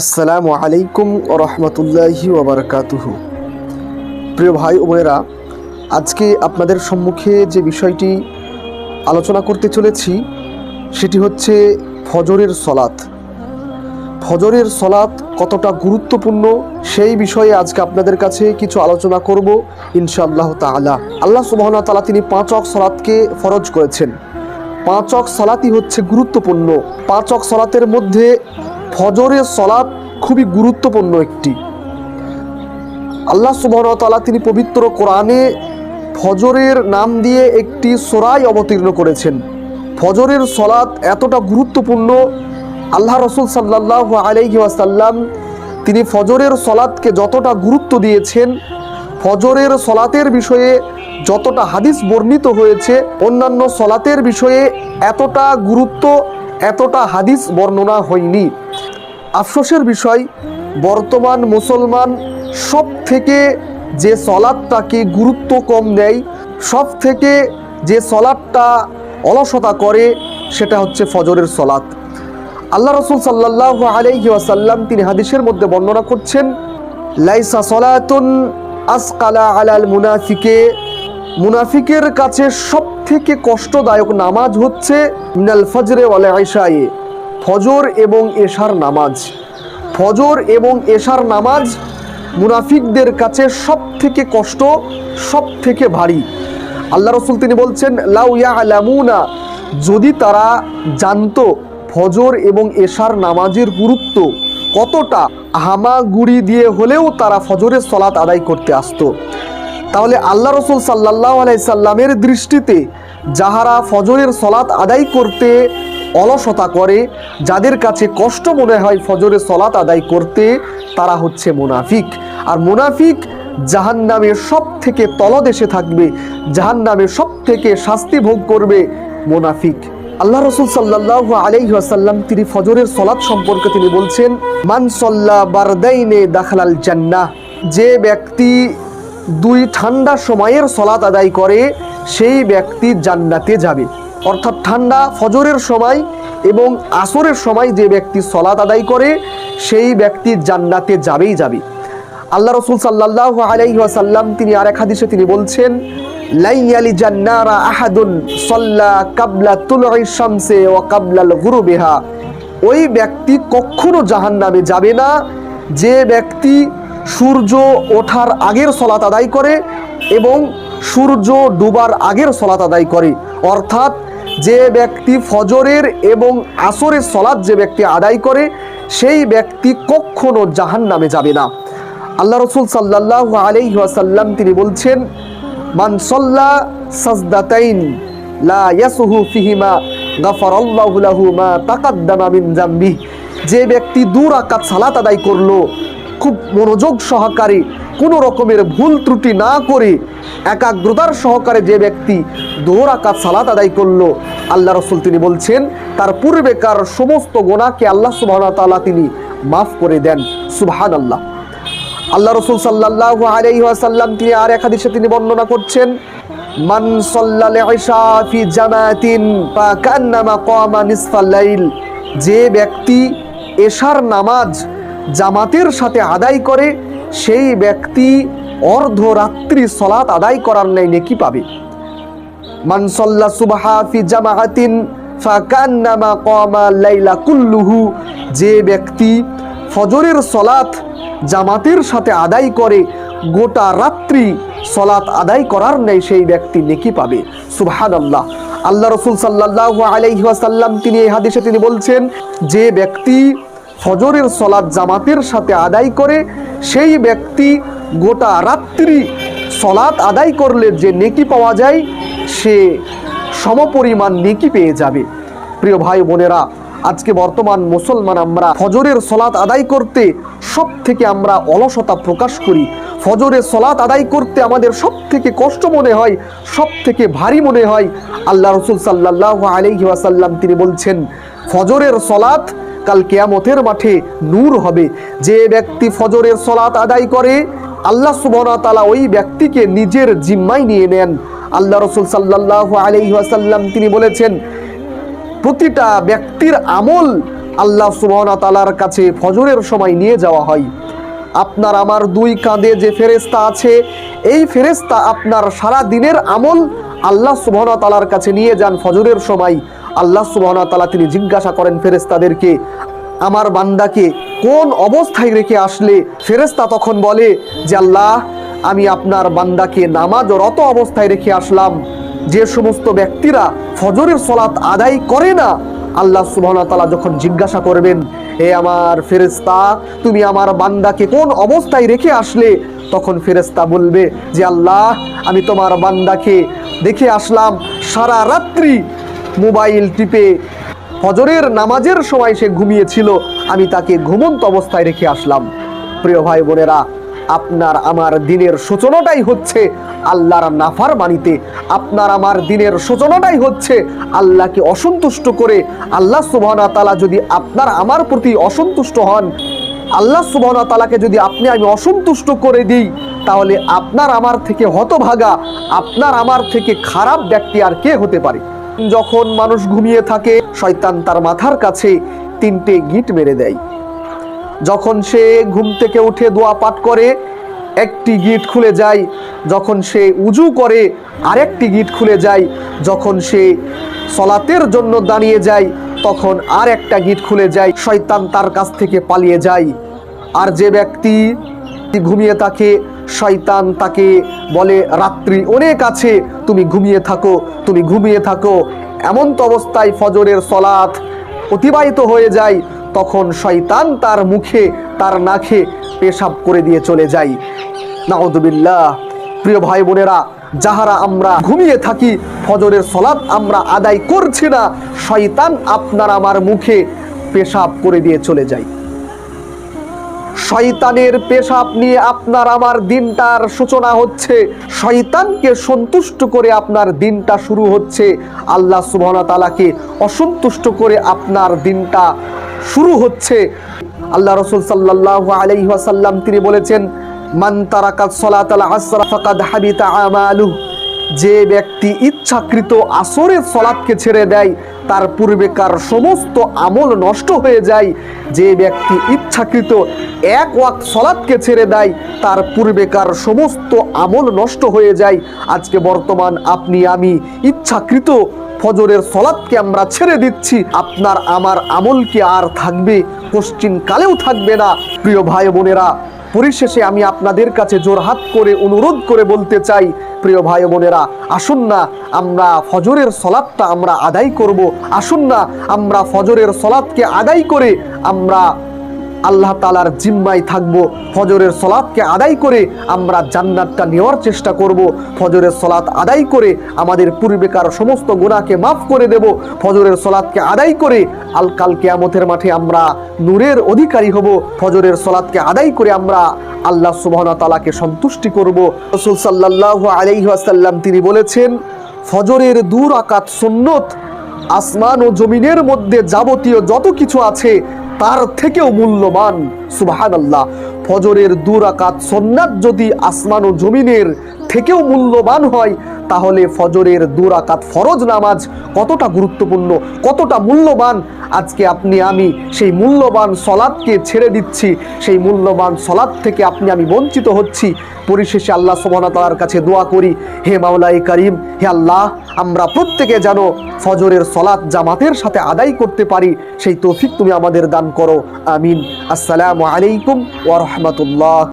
আসসালামু আলাইকুম রহমতুল্লাহি ওবরকাতুহু প্রিয় ভাই ও বোনেরা, আজকে আপনাদের সম্মুখে যে বিষয়টি আলোচনা করতে চলেছি, সেটি হচ্ছে ফজরের সলাত ফজরের সলাত কতটা গুরুত্বপূর্ণ, সেই বিষয়ে আজকে আপনাদের কাছে কিছু আলোচনা করব ইনশাআল্লাহ তাআলা। আল্লাহ সুবহানাহু তালা তিনি পাঁচ অক সলাতকে ফরজ করেছেন। পাঁচ অক সলাতই হচ্ছে গুরুত্বপূর্ণ। পাঁচ অক সলাতের মধ্যে ফজরের সলাত খুবই গুরুত্বপূর্ণ একটি। আল্লাহ সুবহানাহু তিনি পবিত্র কোরআনে ফজরের নাম দিয়ে একটি সোরাই অবতীর্ণ করেছেন। ফজরের সলাত এতটা গুরুত্বপূর্ণ, আল্লাহ রসুল সাল্লাহ আলাইহি ওয়াসাল্লাম তিনি ফজরের সলাতকে যতটা গুরুত্ব দিয়েছেন, ফজরের সলাতের বিষয়ে যতটা হাদিস বর্ণিত হয়েছে, অন্যান্য সলাতের বিষয়ে এতটা গুরুত্ব, এতটা হাদিস বর্ণনা হয়নি। আফসোসের বিষয়, বর্তমান মুসলমান সব থেকে যে সলাদটাকে গুরুত্ব কম দেয় সব থেকে যে সলাদটা অলসতা করে, সেটা হচ্ছে ফজরের সলাত আল্লাহ রসুল সাল্লাহ আলাইহি ওয়াসাল্লাম তিনি হাদিসের মধ্যে বর্ণনা করছেন, লাইসা সলাতুন আসকালা আলাল মুনাফিকে, মুনাফিকের কাছে সব থেকে কষ্টদায়ক নামাজ হচ্ছে মিনাল ফজরে ওয়ালে আয়সায়ে ফজর এবং এশার নামাজ। ফজর এবং এশার নামাজ মুনাফিকদের কাছে সব থেকে কষ্ট সব থেকে ভারী। আল্লাহ রসুল তিনি বলছেন, লাউ ইয়া আলামুনা যদি তারা জানতো ফজর এবং এশার নামাজের গুরুত্ব কতটা হামাগুড়ি দিয়ে হলেও তারা ফজরের সলাৎ আদায় করতে আসতো। তাহলে আল্লাহ রসুল সাল্লাহ আলাইসাল্লামের দৃষ্টিতে যাহারা ফজরের সলাৎ আদায় করতে অলসতা করে, যাদের কাছে কষ্ট মনে হয় ফজরের সলাত আদায় করতে, তারা হচ্ছে মুনাফিক। আর মুনাফিক জাহান নামে সব থেকে তলদেশে থাকবে জাহান নামে সব থেকে শাস্তি ভোগ করবে মুনাফিক। আল্লাহ রসুল সাল্লাহ আলাইহি আসাল্লাম তিনি ফজরের সলাৎ সম্পর্কে তিনি বলছেন, মান সল্লা বারদাইনে দাখালাল জান্নাহ। যে ব্যক্তি দুই ঠান্ডা সময়ের সলাৎ আদায় করে, সেই ব্যক্তি জান্নাতে যাবে। অর্থাৎ ঠান্ডা, ফজরের সময় এবং আসরের সময় যে ব্যক্তি সলাত আদায় করে, সেই ব্যক্তি জান্নাতে যাবেই যাবে। আল্লাহ রসুল সাল্লাহ আলাইসাল্লাম তিনি আর এক হাদিসে তিনি বলছেন, লাইয়ালি জান্নারা আহাদুন সল্লা কাবলা তুলই শামসে ও কাবলাল গুরুবেহা। ওই ব্যক্তি কখনো জাহান্নামে যাবে না। যে ব্যক্তি সূর্য ওঠার আগের সলাত আদায় করে এবং সূর্য ডুবার আগের সলাত আদায় করে। অর্থাৎ যে ব্যক্তি ফজরের এবং আসরের সলাৎ যে ব্যক্তি আদায় করে, সেই ব্যক্তি কখনো জাহান নামে যাবে না। আল্লাহ রসুল সাল্লাহ আলাইহি ওয়াসাল্লাম তিনি বলছেন, মান সল্লা সাজদাতাইন লা ইয়াসুহু ফিহিমা গাফারাল্লাহু লাহু মা তাকাদ্দামা মিন জামবি যে ব্যক্তি দু রাকাত সালাত আদায় করল, খুব মনোযোগ সহকারে কোনো রকমের ভুল ত্রুটি না করে একাগ্রতার সহকারে যে ব্যক্তি দোহরাকাত সালাত আদায় করল, আল্লাহ রসুল তিনি বলছেন, তার পূর্বেকার সমস্ত গোনাকে আল্লাহ সুবাহ তালা তিনি মাফ করে দেন। সুবহান আল্লাহ আল্লাহ রসুল সাল্লাহ আলাইসাল্লাম তিনি আর এক হাদিসে তিনি বর্ণনা করছেন, মান ফি জামাতিন যে ব্যক্তি এশার নামাজ জামাতের সাথে আদায় করে সেই ব্যক্তি অর্ধরাত্রি সলাত আদায় করার নেই নেকি পাবে। মানসল্লা সুবাহা ফি জামাহাতিন ফাকান্নামা কমা লাইলা কুল্লুহু, যে ব্যক্তি ফজরের সলাত জামাতের সাথে আদায় করে, গোটা রাত্রি সলাত আদায় করার নেই সেই ব্যক্তি নেকি পাবে। সুবহান আল্লাহ আল্লাহ রসুল সাল্লাহ আলাইহাসাল্লাম তিনি এই হাদিসে তিনি বলছেন, যে ব্যক্তি ফজরের সলাদ জামাতের সাথে আদায় করে সেই ব্যক্তি গোটা রাত্রি সলাৎ আদায় করলে যে নেকি পাওয়া যায়, সে সমপরিমাণ নেকি পেয়ে যাবে। প্রিয় ভাই বোনেরা, আজকে বর্তমান মুসলমান আমরা ফজরের সলাৎ আদায় করতে সব থেকে আমরা অলসতা প্রকাশ করি। ফজরের সলাৎ আদায় করতে আমাদের সব থেকে কষ্ট মনে হয় সব থেকে ভারী মনে হয়। আল্লাহ রসুল সাল্লাহ আলহি ওয়াসাল্লাম তিনি বলছেন, ফজরের সলাৎ কাল কেয়ামতের মাঠে নূর হবে। যে ব্যক্তি ফজরের সলাত আদায় করে, আল্লাহ সুবনা তালা ওই ব্যক্তিকে নিজের জিম্মায় নিয়ে নেন। আল্লাহ রসুল সাল্লাহ আলহি আসাল্লাম তিনি বলেছেন, প্রতিটা ব্যক্তির আমল আল্লাহ সুবহানা তালার কাছে ফজরের সময় নিয়ে যাওয়া হয়। আপনার আমার দুই কাঁধে যে ফেরেস্তা আছে, এই ফেরেস্তা আপনার সারা দিনের আমল আল্লাহ সুবহানা তালার কাছে নিয়ে যান ফজরের সময়। আল্লাহ সুবহানা তালা তিনি জিজ্ঞাসা করেন ফেরেস্তাদেরকে আমার বান্দাকে কোন অবস্থায় রেখে আসলে? ফেরেস্তা তখন বলে, যে আল্লাহ, আমি আপনার বান্দাকে নামাজ নামাজরত অবস্থায় রেখে আসলাম। যে সমস্ত ব্যক্তিরা ফজরের সলাত আদায় করে না, আল্লাহ সুবহানাহু ওয়া তাআলা যখন জিজ্ঞাসা করবেন, এ আমার ফেরেশতা, তুমি আমার বান্দাকে কোন অবস্থায় রেখে আসলে? তখন ফেরেশতা বলবে, যে আল্লাহ, আমি তোমার বান্দাকে দেখে আসলাম সারা রাত্রি মোবাইল টিপে। ফজরের নামাজের সময় সে ঘুমিয়েছিল। আমি তাকে ঘুমন্ত অবস্থায় রেখে আসলাম। প্রিয় ভাই বোনেরা, আপনার আমার দিনের সূচনাটাই হচ্ছে আল্লাহর নাফার বাণীতে আপনার আমার দিনের সূচনাটাই হচ্ছে আল্লাহকে অসন্তুষ্ট করে। আল্লাহ সুবহানা তালা যদি আপনার আমার প্রতি অসন্তুষ্ট হন, আল্লাহ সুবহানা তালাকে যদি আপনি আমি অসন্তুষ্ট করে দিই, তাহলে আপনার আমার থেকে হতভাগা, আপনার আমার থেকে খারাপ ব্যক্তি আর কে হতে পারে? যখন মানুষ ঘুমিয়ে থাকে, শয়তান তার মাথার কাছে তিনটে গিট মেরে দেয়। যখন সে ঘুম থেকে উঠে দোয়া পাঠ করে, একটি গিট খুলে যায়। যখন সে উজু করে, আরেকটি গিট খুলে যায়। যখন সে সলাতের জন্য দাঁড়িয়ে যায়, তখন আর একটা গিট খুলে যায়। শয়তান তার কাছ থেকে পালিয়ে যায়। আর যে ব্যক্তি ঘুমিয়ে থাকে শয়তান তাকে বলে, রাত্রি অনেক আছে, তুমি ঘুমিয়ে থাকো, তুমি ঘুমিয়ে থাকো। এমন তো অবস্থায় ফজরের সলাৎ অতিবাহিত হয়ে যায়, তখন শয়তান তার মুখে, তার নাখে পেশাব করে দিয়ে চলে যায়। নাউদুবিল্লাহ প্রিয় ভাই বোনেরা, যাহারা আমরা ঘুমিয়ে থাকি, ফজরের সলাৎ আমরা আদায় করছি না, শয়তান আপনার আমার মুখে পেশাব করে দিয়ে চলে যায়। শয়তানের পেশাব নিয়ে আপনার আমার দিনটার সূচনা হচ্ছে। শয়তানকে সন্তুষ্ট করে আপনার দিনটা শুরু হচ্ছে। আল্লাহ তাআলাকে অসন্তুষ্ট করে আপনার দিনটা শুরু হচ্ছে। আল্লাহ রসুল সাল্লাল্লাহু আলাইহি ওয়াসাল্লাম তিনি বলেছেন, মান তারাকাত সালাতাল আসর ফাকাদ হাবিতা আমালুহু। যে ব্যক্তি ইচ্ছাকৃত আসরের সলাদকে ছেড়ে দেয় তার পূর্বেকার সমস্ত আমল নষ্ট হয়ে যায়, যে ব্যক্তি ইচ্ছাকৃত এক ওয়াক সলাদকে ছেড়ে দেয়, তার পূর্বেকার সমস্ত আমল নষ্ট হয়ে যায়। আজকে বর্তমান আপনি, আমি ইচ্ছাকৃত ফজরের সলাদকে আমরা ছেড়ে দিচ্ছি। আপনার, আমার আমল কি আর থাকবে? কোশ্চিন কালেও থাকবে না। প্রিয় ভাই বোনেরা পরিশেষে আমি আপনাদের কাছে জোরহাত করে অনুরোধ করে বলতে চাই, প্রিয় ভাই বোনেরা, আসুন না, আমরা ফজরের সলাদটা আমরা আদায় করব। আসুন না, আমরা ফজরের সলাদকে আদায় করে আমরা আল্লাহ তালার জিম্মায় থাকব, ফজরের সলাদকে আদায় করে আমরা জান্নাতটা নেওয়ার চেষ্টা করব, ফজরের সলাৎ আদায় করে আমাদের পূর্বেকার সমস্ত গুণাকে মাফ করে দেব, ফজরের সলাদকে আদায় করে আল কাল কেয়ামতের মাঠে আমরা নূরের অধিকারী হব, ফজরের সলাদকে আদায় করে আমরা আল্লাহ সুবহানা তালাকে সন্তুষ্টি করব। রসুল সাল্লাহ আলাইহাসাল্লাম তিনি বলেছেন, ফজরের দূর আকাত সুন্নত আসমান ও জমিনের মধ্যে যাবতীয় যত কিছু আছে তার থেকেও মূল্যবান সুবাহান আল্লাহ ফজরের দুরাকাত সন্ন্যাত যদি আসমান ও জমিনের থেকেও মূল্যবান হয়, তাহলে ফজরের দুরাকাত ফরজ নামাজ কতটা গুরুত্বপূর্ণ, কতটা মূল্যবান? আজকে আপনি, আমি সেই মূল্যবান সলাদকে ছেড়ে দিচ্ছি, সেই মূল্যবান সলাদ থেকে আপনি, আমি বঞ্চিত হচ্ছি। পরিশেষে আল্লাহ সুবহানাহু কাছে দোয়া করি, হে মাওলাই করিম, হে আল্লাহ, আমরা প্রত্যেকে যেন ফজরের সলাৎ জামাতের সাথে আদায় করতে পারি, সেই তৌফিক তুমি আমাদের দান করো, আমিন। আসসালামু আলাইকুম ওয়া